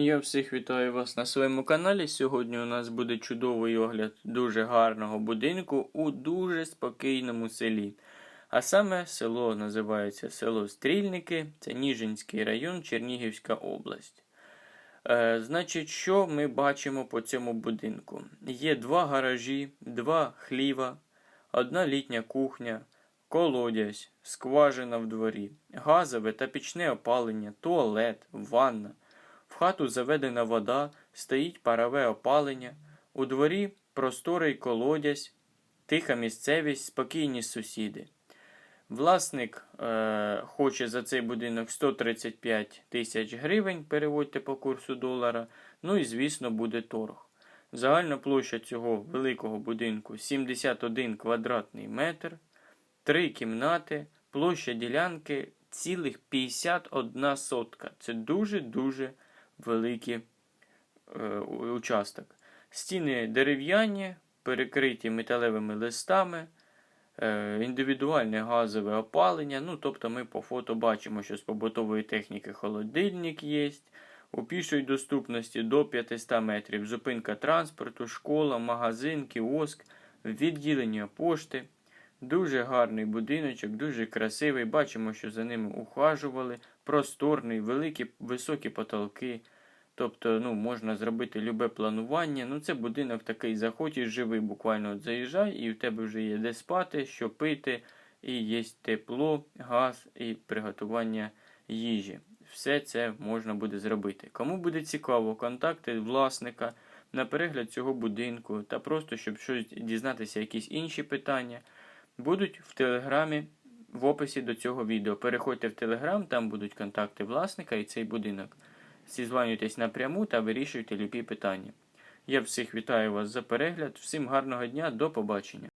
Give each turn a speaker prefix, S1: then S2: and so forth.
S1: Я всіх вітаю вас на своєму каналі. Сьогодні у нас буде чудовий огляд дуже гарного будинку у дуже спокійному селі. А саме село називається село Стрільники, це Ніжинський район, Чернігівська область. Е, значить, що ми бачимо по цьому будинку? Є два гаражі, два хліва, одна літня кухня, колодязь, скважина в дворі, газове та пічне опалення, туалет, ванна. Хату заведена вода, стоїть парове опалення, у дворі просторий колодязь, тиха місцевість, спокійні сусіди. Власник е, хоче за цей будинок 135 тисяч гривень, переводьте по курсу долара. Ну і, звісно, буде торг. Загальна площа цього великого будинку 71 квадратний метр, три кімнати, площа ділянки цілих 51 сотка. Це дуже-дуже великий е, участок. Стіни дерев'яні, перекриті металевими листами, е, індивідуальне газове опалення. Ну, тобто ми по фото бачимо, що з побутової техніки холодильник є. У пішої доступності до 500 метрів зупинка транспорту, школа, магазин, кіоск, відділення пошти. Дуже гарний будиночок, дуже красивий. Бачимо, що за ними ухажували. Просторний, великі, високі потолки. Тобто, ну, можна зробити любе планування. Ну, це будинок такий, заходиш, живий, буквально от заїжджай, і в тебе вже є де спати, що пити, і є тепло, газ і приготування їжі. Все це можна буде зробити. Кому буде цікаво, контакти власника на перегляд цього будинку та просто щоб щось дізнатися, якісь інші питання, будуть в телеграмі в описі до цього відео. Переходьте в телеграм, там будуть контакти власника і цей будинок. Зізванюйтесь напряму та вирішуйте любі питання. Я всіх вітаю вас за перегляд. Всім гарного дня, до побачення.